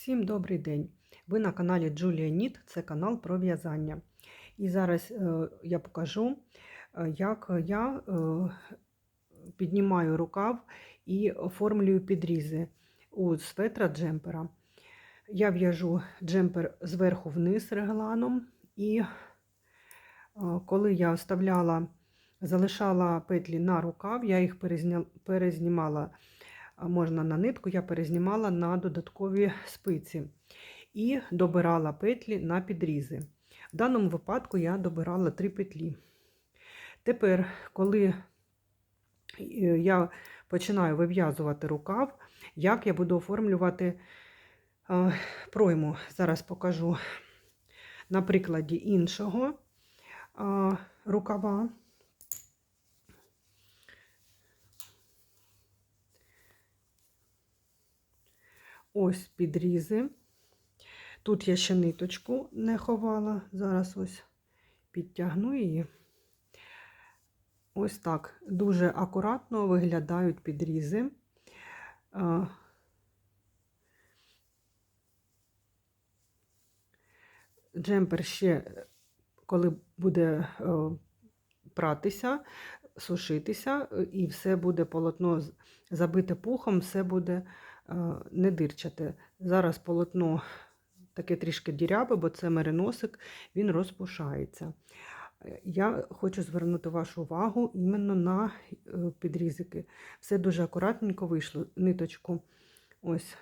Всім добрий день! Ви на каналі Джулія Ніт, це канал про в'язання. І зараз е, я покажу, е, як я е, піднімаю рукав і оформлюю підрізи у светра джемпера. Я в'яжу джемпер зверху вниз регланом, і коли я вставляла, залишала петлі на рукав, я їх перезнімала можна на нитку, я перезнімала на додаткові спиці і добирала петлі на підрізи. В даному випадку я добирала три петлі. Тепер, коли е, я починаю вив'язувати рукав, як я буду оформлювати е, пройму, зараз покажу на прикладі іншого е, рукава. Ось підрізи. Тут я ще ниточку не ховала, зараз ось підтягну її. Ось так дуже акуратно виглядають підрізи. Джемпер ще, коли буде е, пратися, сушитися, і все буде полотно забите пухом, все буде не дирчати. Зараз полотно таке трішки дірябе, бо це мериносик, він розпушається. Е, Я хочу звернути вашу увагу іменно на е, підрізики. Все дуже акуратненько вийшло. Ниточку ось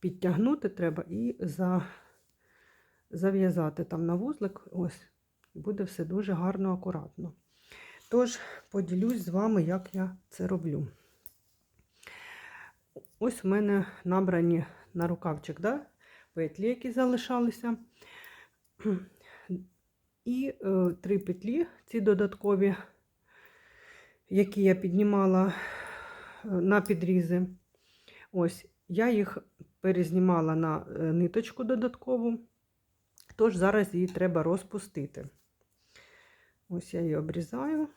підтягнути треба і за, зав'язати там на вузлик. Ось, і буде все дуже гарно, акуратно. Тож, поділюсь з вами, як я це роблю. Ось у мене набрані на рукавчик да, петлі, які залишалися. І е, три петлі, ці додаткові, які я піднімала е, на підрізи. Ось, я їх перезнімала на е, ниточку додаткову, тож зараз її треба розпустити. Ось я її обрізаю.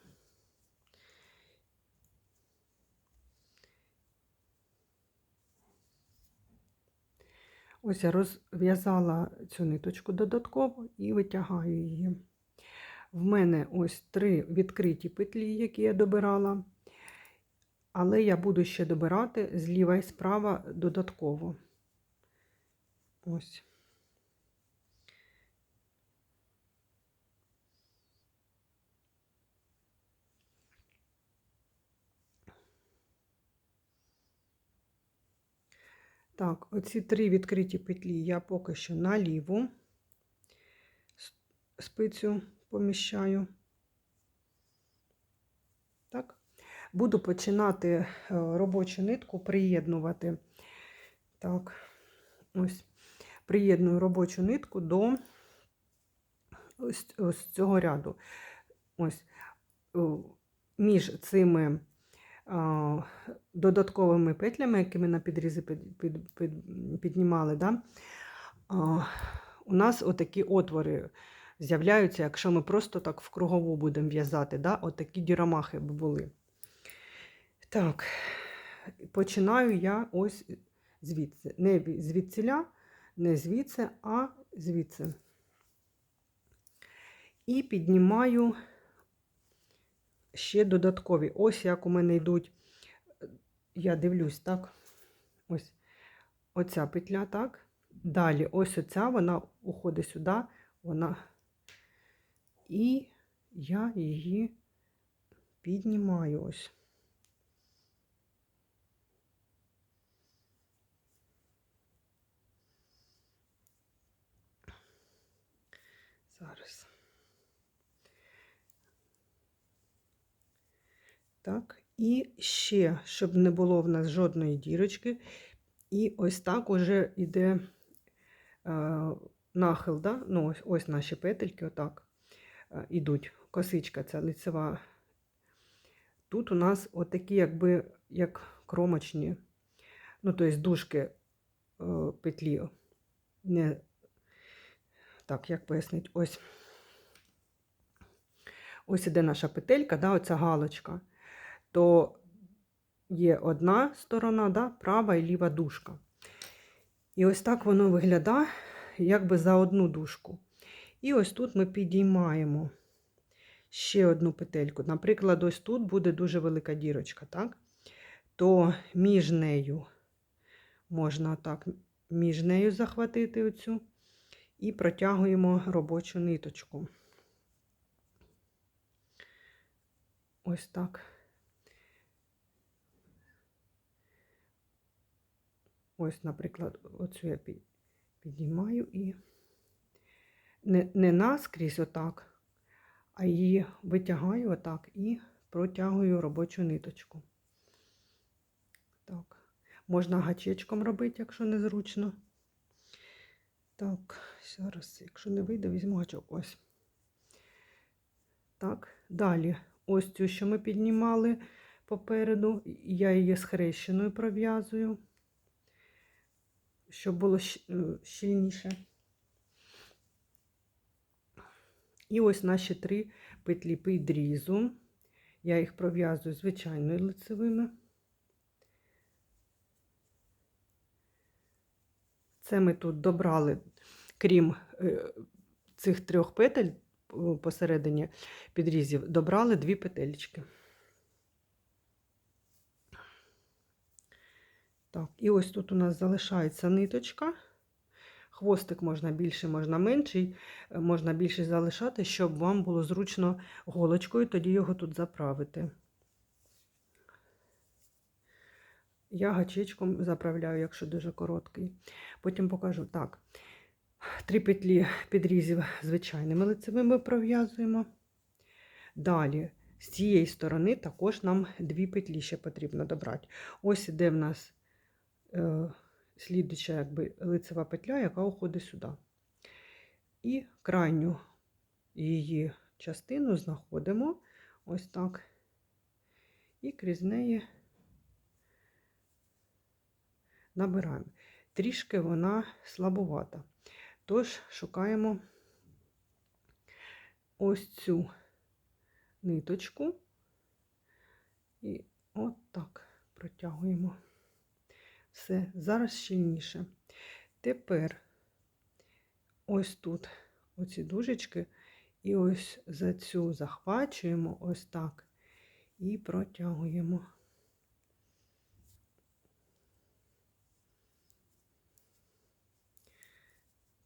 Ось я розв'язала цю ниточку додатково і витягаю її. В мене ось три відкриті петлі, які я добирала, але я буду ще добирати зліва і справа додатково. Ось. Так, оці три відкриті петлі я поки що на ліву спицю поміщаю. Так. Буду починати е, робочу нитку приєднувати. Так, ось, приєдную робочу нитку до ось, ось цього ряду. Ось між цими додатковими петлями, які ми на підрізи під, під, під, піднімали, да? у нас отакі отвори з'являються, якщо ми просто так в кругову будемо в'язати, да? отакі дірамахи б були. Так, починаю я ось звідси. Не звідсіля, не звідси, а звідси. І піднімаю ще додаткові. Ось як у мене йдуть, я дивлюсь, так? Ось оця петля, так? Далі ось оця, вона уходить сюди, вона. І я її піднімаю ось. Зараз. Так, і ще, щоб не було в нас жодної дірочки. І ось так уже йде е, нахил, да? ну, ось, ось наші петельки, отак е, ідуть. Косичка ця лицева. Тут у нас отакі, якби як кромочні, ну, тобто дужки е, петлі. Не, так, як пояснити, ось. Ось іде наша петелька, да, оця галочка то є одна сторона, да, права і ліва дужка. І ось так воно виглядає, якби за одну дужку. І ось тут ми підіймаємо ще одну петельку. Наприклад, ось тут буде дуже велика дірочка, так? То між нею можна так, між нею захватити оцю і протягуємо робочу ниточку. Ось так. Ось, наприклад, оцю я пі- підіймаю і не, не наскрізь отак, а її витягаю отак і протягую робочу ниточку. Так. Можна гачечком робити, якщо незручно. Так, зараз, якщо не вийде, візьму гачок. Ось. Так, далі. Ось цю, що ми піднімали попереду, я її схрещеною пров'язую, щоб було е, щільніше. І ось наші три петлі підрізу. Я їх пров'язую звичайною лицевими. Це ми тут добрали, крім е, цих трьох петель е, посередині підрізів, добрали дві петельки. Так, і ось тут у нас залишається ниточка. Хвостик можна більший, можна менший, е, можна більший залишати, щоб вам було зручно голочкою, тоді його тут заправити. Я гачечком заправляю, якщо дуже короткий. Потім покажу так. Три петлі підрізів звичайними лицевими пров'язуємо. Далі, з цієї сторони також нам дві петлі ще потрібно добрати. Ось іде в нас е, слідуча якби, лицева петля, яка уходить сюди. І крайню її частину знаходимо ось так. І крізь неї набираємо. Трішки вона слабовата. Тож шукаємо ось цю ниточку і от так протягуємо. Все, зараз щільніше. Тепер ось тут оці дужечки, і ось за цю захвачуємо ось так і протягуємо.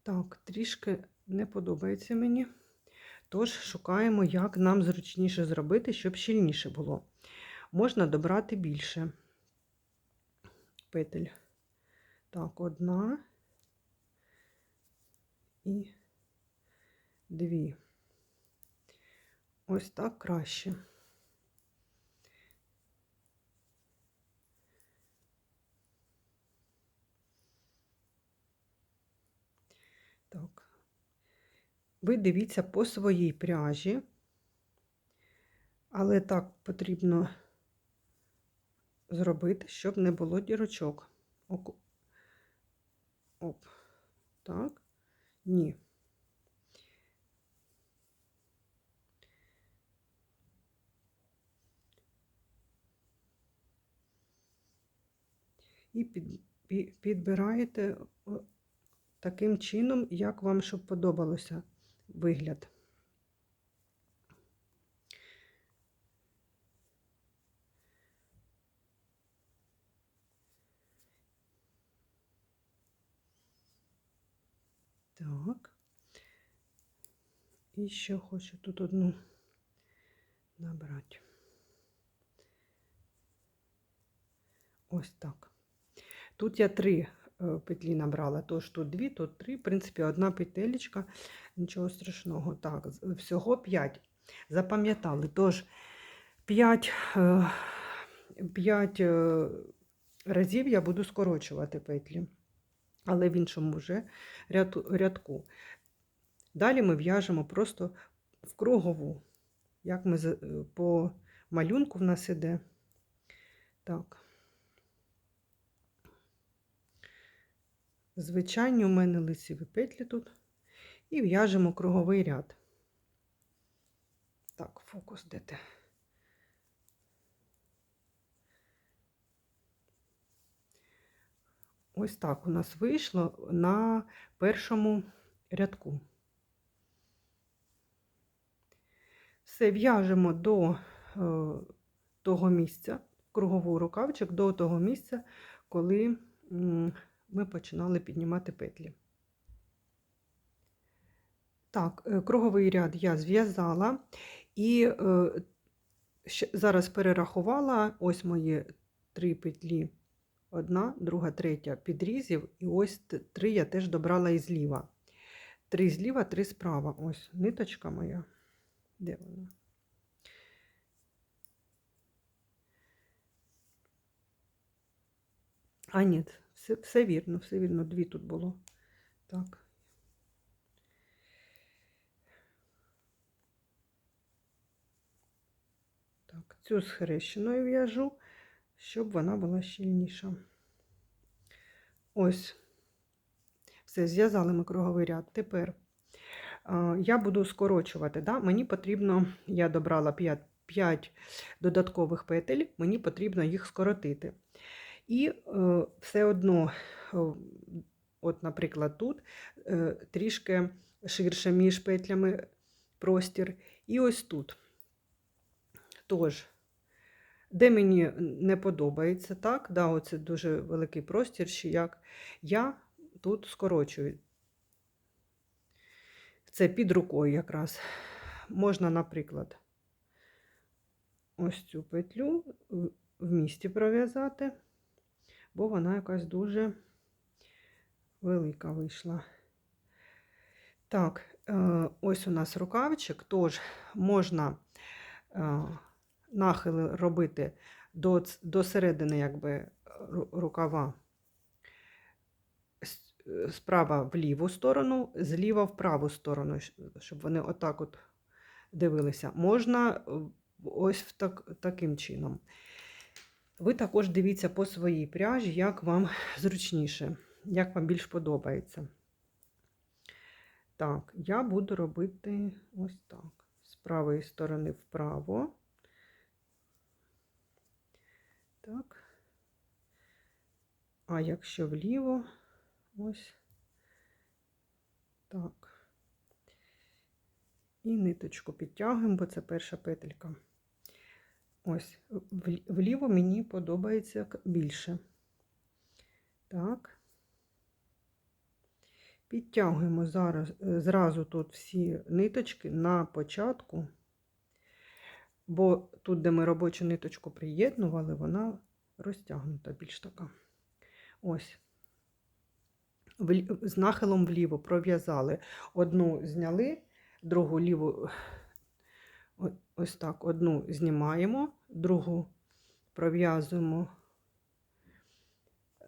Так, трішки не подобається мені. Тож шукаємо, як нам зручніше зробити, щоб щільніше було. Можна добрати більше петель. Так, одна і дві. Ось так краще. Так. Ви дивіться по своїй пряжі, але так потрібно зробити, щоб не було дірочок. Оку- Оп. Так. Ні. І під, підбираєте таким чином, як вам щоб подобалося вигляд. Так. І ще хочу тут одну набрати. Ось так. Тут я три е, петлі набрала, тож тут дві, тут три. В принципі, одна петелечка, нічого страшного. Так, всього п'ять. Запам'ятали. Тож п'ять, е, п'ять е, разів я буду скорочувати петлі, але в іншому вже рядку. Далі ми в'яжемо просто в кругову, як ми е, по малюнку в нас іде. Так. Звичайні у мене лицеві петлі тут. І в'яжемо круговий ряд. Так, фокус де Ось так у нас вийшло на першому рядку. Все в'яжемо до е, того місця, круговий рукавчик до того місця, коли ми починали піднімати петлі. Так, е, круговий ряд я зв'язала і е, зараз перерахувала ось мої три петлі. Одна, друга, третя підрізів, і ось три я теж добрала і зліва. Три зліва, три справа. Ось ниточка моя. Де вона? А, ні, все, все вірно, все вірно. Дві тут було. Так. Так, цю схрещеною в'яжу, щоб вона була щільніша. Ось. Все, зв'язали ми круговий ряд. Тепер я буду скорочувати. Да? Мені потрібно, я добрала 5, 5 додаткових петель, мені потрібно їх скоротити. І е, все одно, е, от, наприклад, тут е, трішки ширше між петлями простір, і ось тут. Тож, де мені не подобається, так, да, оце дуже великий простір, чи як, я тут скорочую. Це під рукою якраз. Можна, наприклад, ось цю петлю в- місті пров'язати, бо вона якась дуже велика вийшла. Так, е, ось у нас рукавчик, тож можна е, нахили робити до, до середини якби, ру- рукава справа в ліву сторону, зліва в праву сторону, щоб вони отак от дивилися. Можна е, ось так, таким чином. Ви також дивіться по своїй пряжі, як вам зручніше, як вам більш подобається. Так, я буду робити ось так. З правої сторони вправо. Так. А якщо вліво, ось так. І ниточку підтягуємо, бо це перша петелька. Ось, вліво мені подобається більше. Так. Підтягуємо зараз е, зразу тут всі ниточки на початку, бо тут, де ми робочу ниточку приєднували, вона розтягнута більш така. Ось. З нахилом вліво пров'язали. Одну зняли, другу ліву ось так, одну знімаємо, другу пров'язуємо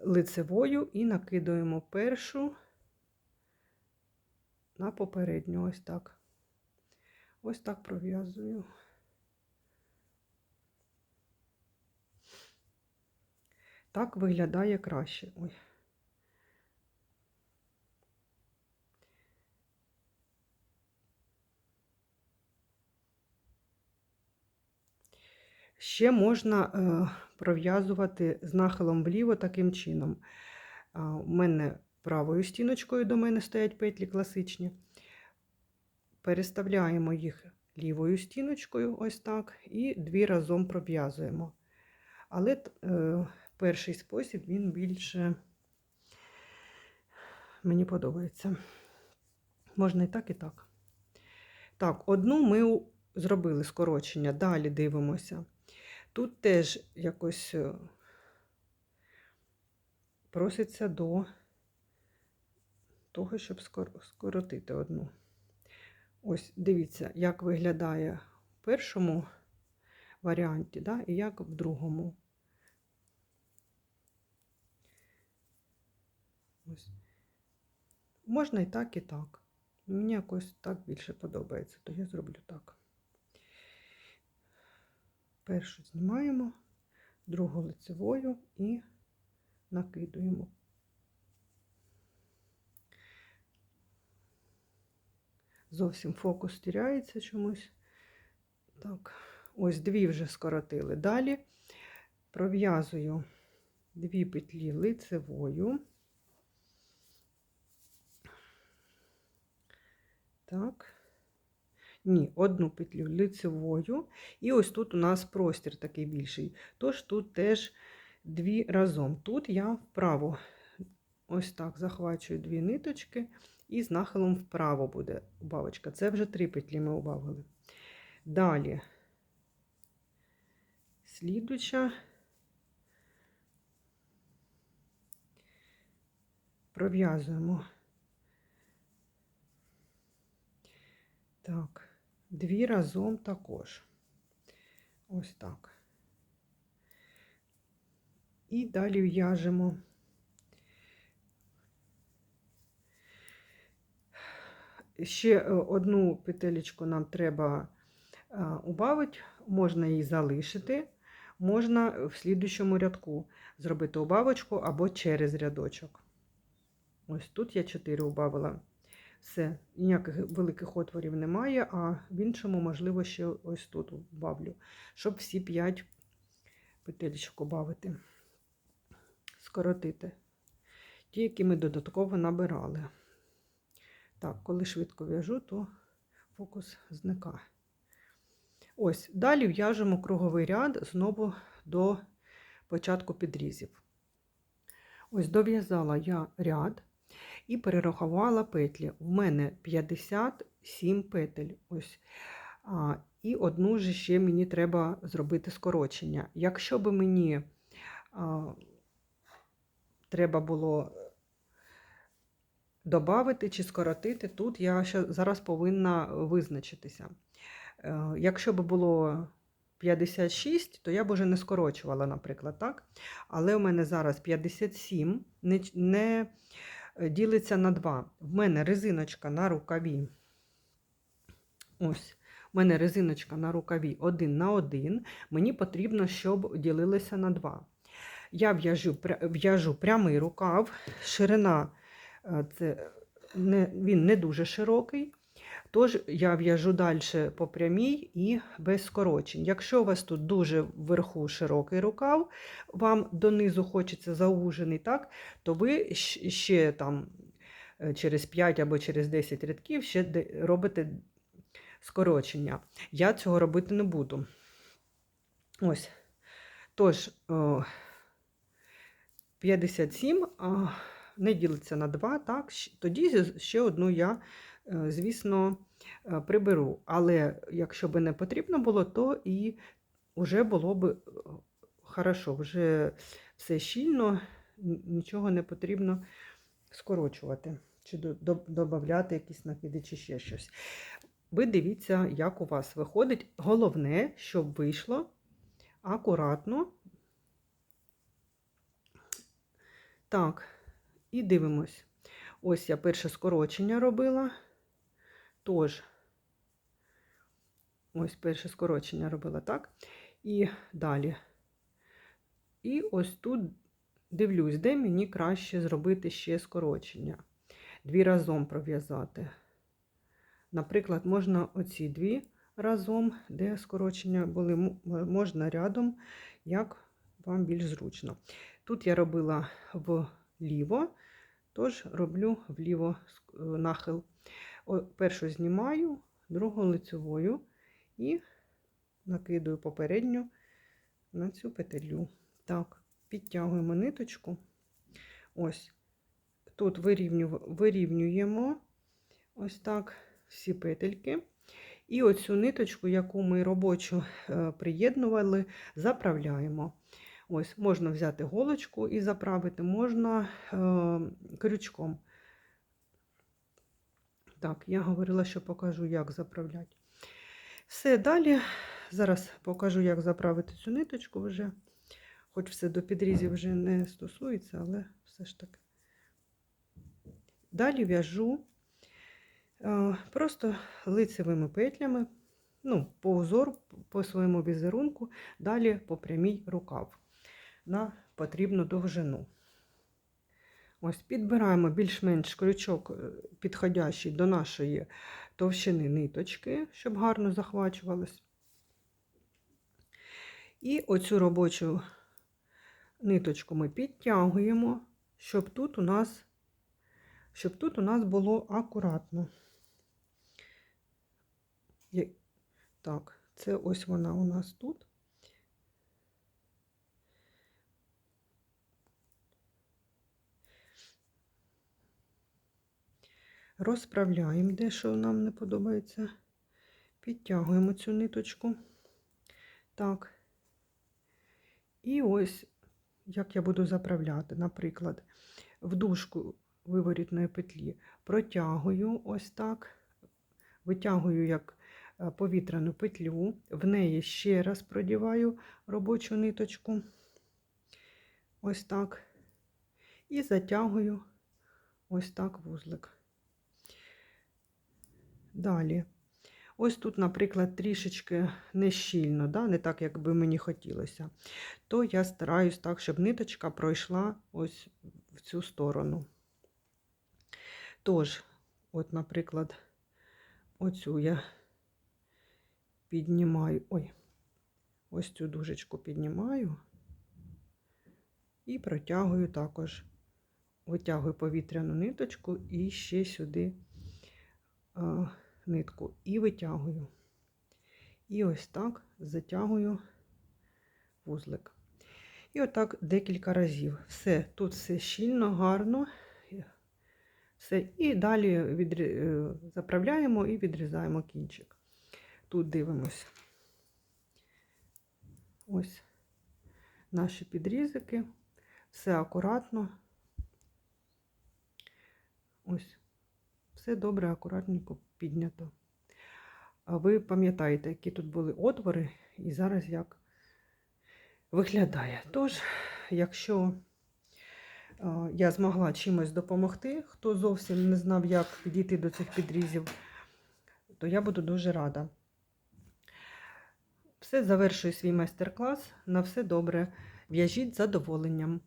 лицевою і накидаємо першу на попередню. Ось так. Ось так пров'язую. Так виглядає краще. Ой. Ще можна е, пров'язувати з нахилом вліво таким чином. У мене правою стіночкою до мене стоять петлі класичні. Переставляємо їх лівою стіночкою, ось так, і дві разом пров'язуємо. Але е, перший спосіб він більше мені подобається. Можна і так, і так. Так, одну ми зробили скорочення, далі дивимося. Тут теж якось е, проситься до того, щоб скоротити одну. Ось дивіться, як виглядає в першому варіанті, да, і як в другому. Ось. Можна і так, і так. Мені якось так більше подобається, то я зроблю так. Першу знімаємо, другу лицевою і накидуємо. Зовсім фокус тіряється чомусь. Так, ось дві вже скоротили. Далі пров'язую дві петлі лицевою. Так. Ні, одну петлю лицевою. І ось тут у нас простір такий більший. Тож тут теж дві разом. Тут я вправо ось так захвачую дві ниточки, і з нахилом вправо буде убавочка. Це вже три петлі ми убавили. Далі, слідуча, пров'язуємо. Так, дві разом також. Ось так. І далі в'яжемо. Ще е, одну петелечку нам треба е, убавити, можна її залишити, можна в слідущому рядку зробити убавочку або через рядочок. Ось тут я 4 убавила. Все, ніяких великих отворів немає, а в іншому, можливо, ще ось тут убавлю, щоб всі 5 петелечок убавити, скоротити. Ті, які ми додатково набирали. Так, коли швидко в'яжу, то фокус зникає. Ось, далі в'яжемо круговий ряд знову до початку підрізів. Ось дов'язала я ряд і перерахувала петлі. В мене 57 петель. Ось. А, і одну ж ще мені треба зробити скорочення. Якщо би мені а, треба було додати чи скоротити, тут я ще зараз повинна визначитися. Е, Якщо б було 56, то я б уже не скорочувала, наприклад, так? Але у мене зараз 57 не, не е, ділиться на 2. В мене резиночка на рукаві. Ось. У мене резиночка на рукаві один на один. Мені потрібно, щоб ділилися на 2. Я в'яжу в'яжу прямий рукав, ширина е, це не, він не дуже широкий. Тож я в'яжу далі по прямій і без скорочень. Якщо у вас тут дуже вверху широкий рукав, вам донизу хочеться заужений, так, то ви ще там е, через 5 або через 10 рядків ще робите скорочення. Я цього робити не буду. Ось. Тож, 57 а, не ділиться на 2, так, тоді ще одну я, звісно, е, приберу. Але якщо би не потрібно було, то і вже було б е, хорошо, вже все щільно, нічого не потрібно скорочувати чи до- до- якісь накиди чи ще щось. Ви дивіться, як у вас виходить. Головне, щоб вийшло акуратно. Так, і дивимось. Ось я перше скорочення робила. Тож, ось перше скорочення робила, так? І далі. І ось тут дивлюсь, де мені краще зробити ще скорочення. Дві разом пров'язати. Наприклад, можна оці дві разом, де скорочення були, можна рядом, як вам більш зручно. Тут я робила вліво, тож роблю вліво е, нахил. Першу знімаю, другу лицевою і накидаю попередню на цю петелю. Так, підтягуємо ниточку. Ось тут вирівнюємо ось так всі петельки. І оцю ниточку, яку ми робочу е, приєднували, заправляємо. Ось, можна взяти голочку і заправити, можна е, крючком. Так, я говорила, що покажу, як заправляти. Все, далі. Зараз покажу, як заправити цю ниточку вже. Хоч все до підрізів вже не стосується, але все ж таки. Далі в'яжу просто лицевими петлями, ну, по узору, по своєму візерунку, далі по прямій рукав на потрібну довжину. Ось підбираємо більш-менш крючок е, підходящий до нашої товщини ниточки, щоб гарно захвачувалось. І оцю робочу ниточку ми підтягуємо, щоб тут у нас, щоб тут у нас було акуратно. Так, це ось вона у нас тут. Розправляємо, де що нам не подобається. Підтягуємо цю ниточку. Так. І ось, як я буду заправляти, наприклад, в дужку виворітної петлі протягую ось так, витягую як е, повітряну петлю, в неї ще раз продіваю робочу ниточку, ось так, і затягую ось так вузлик. Далі. Ось тут, наприклад, трішечки нещільно, да? не так, як би мені хотілося, то я стараюсь так, щоб ниточка пройшла ось в цю сторону. Тож, от, наприклад, оцю я піднімаю, ой, ось цю дужечку піднімаю і протягую також, витягую повітряну ниточку і ще сюди а, нитку і витягую. І ось так затягую вузлик. І отак декілька разів. Все, тут все щільно, гарно. Все. І далі відрі... е, заправляємо і відрізаємо кінчик. Тут дивимося. Ось наші підрізики. Все акуратно. Ось. Все добре, акуратненько піднято. А ви пам'ятаєте, які тут були отвори, і зараз як виглядає. Тож, якщо я змогла чимось допомогти, хто зовсім не знав, як підійти до цих підрізів, то я буду дуже рада. Все, завершую свій майстер-клас. На все добре. В'яжіть з задоволенням.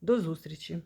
До зустрічі!